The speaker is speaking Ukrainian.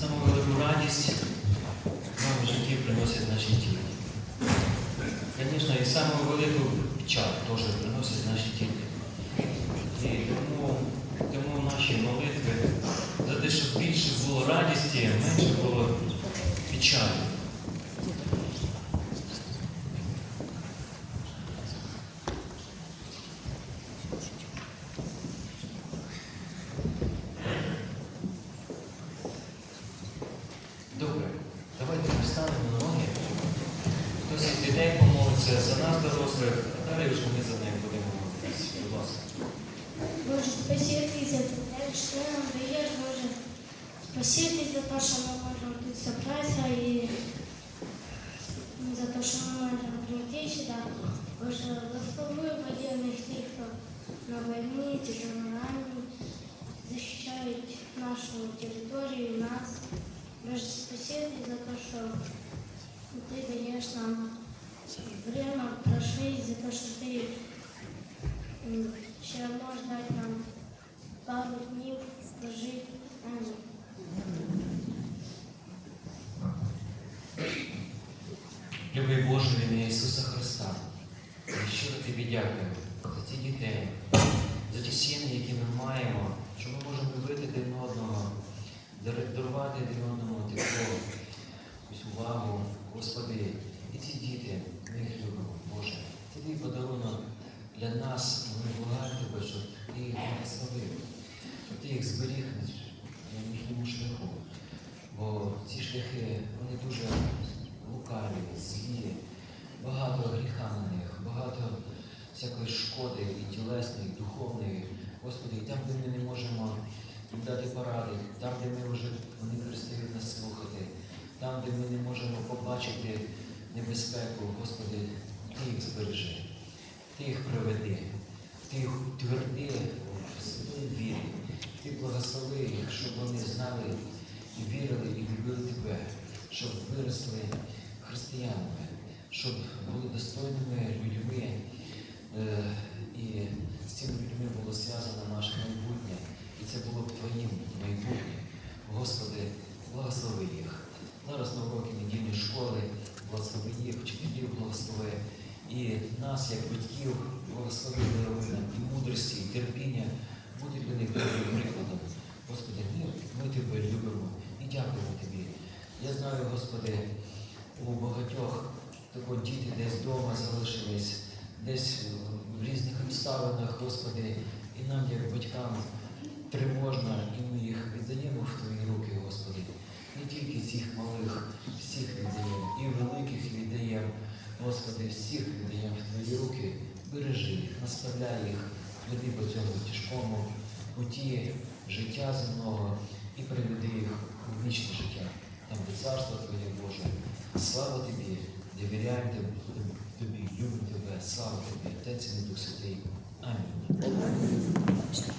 Саму радість нам в житті приносять наші діти. Звісно, і саму печаль теж приносять наші діти. І тому, наші молитви за те, щоб більше було радісті, менше було печалі. Добре, давайте ми станемо на ноги. Хтось із дітей помолиться за нас, дорослих, а далі вже ми за них будемо молитися. Будь ласка. Боже, спасибо за те, що нам даєш, Боже. Спасибо за те, що ми можемо тут зібратися і за те, що ми можемо прийти сюди. Боже, благослови воєнних тих, хто на війні, тяжело ранені, захищають нашу територію, нас. За те, що ти даєш нам время прожити, за що ти м, ще можеш дати нам пару днів прожити. Амінь. Любий Боже, в ім'я Ісуса Христа. Ми щиро тобі дякуємо за ті дітей, за ті сім'ї, які ми маємо, що ми можемо любити один одного, дарувати один одному тепло, якусь увагу, Господи. І ці діти, ми їх любимо, Боже. Це твій подарунок для нас, ми благаємо тебе, щоб ти їх благословив, щоб ти їх зберіг на їхньому шляху. Бо ці шляхи, вони дуже лукаві, злі, багато гріха на них, багато всякої шкоди і тілесної, і духовної. Господи, і там, де ми не можемо їм дати поради, там, де ми вже вони перестають нас слухати, там, де ми не можемо побачити небезпеку, Господи, Ти їх збережи, Ти їх приведи, Ти їх утверди в своїй вірі, Ти благослови їх, щоб вони знали і вірили, і любили Тебе, щоб виросли християнами, щоб були достойними людьми, е, і з цими людьми було зв'язано це було б Твоїм майбутнє. Господи, благослови їх. Зараз на уроки недільної школи, благослови їх, вчителів благослови. І нас, як батьків, благослови даруй і мудрості, і терпіння, бути для них добрим прикладом. Господи, ми, ми тебе любимо і дякуємо Тобі. Я знаю, Господи, у багатьох тако діти десь вдома залишились, десь в різних обставинах, Господи, і нам, як батькам, тривожно, і ми їх віддаємо в Твої руки, Господи. Не тільки цих малих, всіх віддаємо, і великих віддаємо, Господи, всіх віддаємо в Твої руки. Бережи їх, наставляй їх, веди по цьому тяжкому путі життя земного і приведи їх у вічне життя, там де царство Твоє Боже. Слава Тобі, Тобі, Тобі, любимо Тебе, слава Тобі, Отець і Дух Святий. Амінь.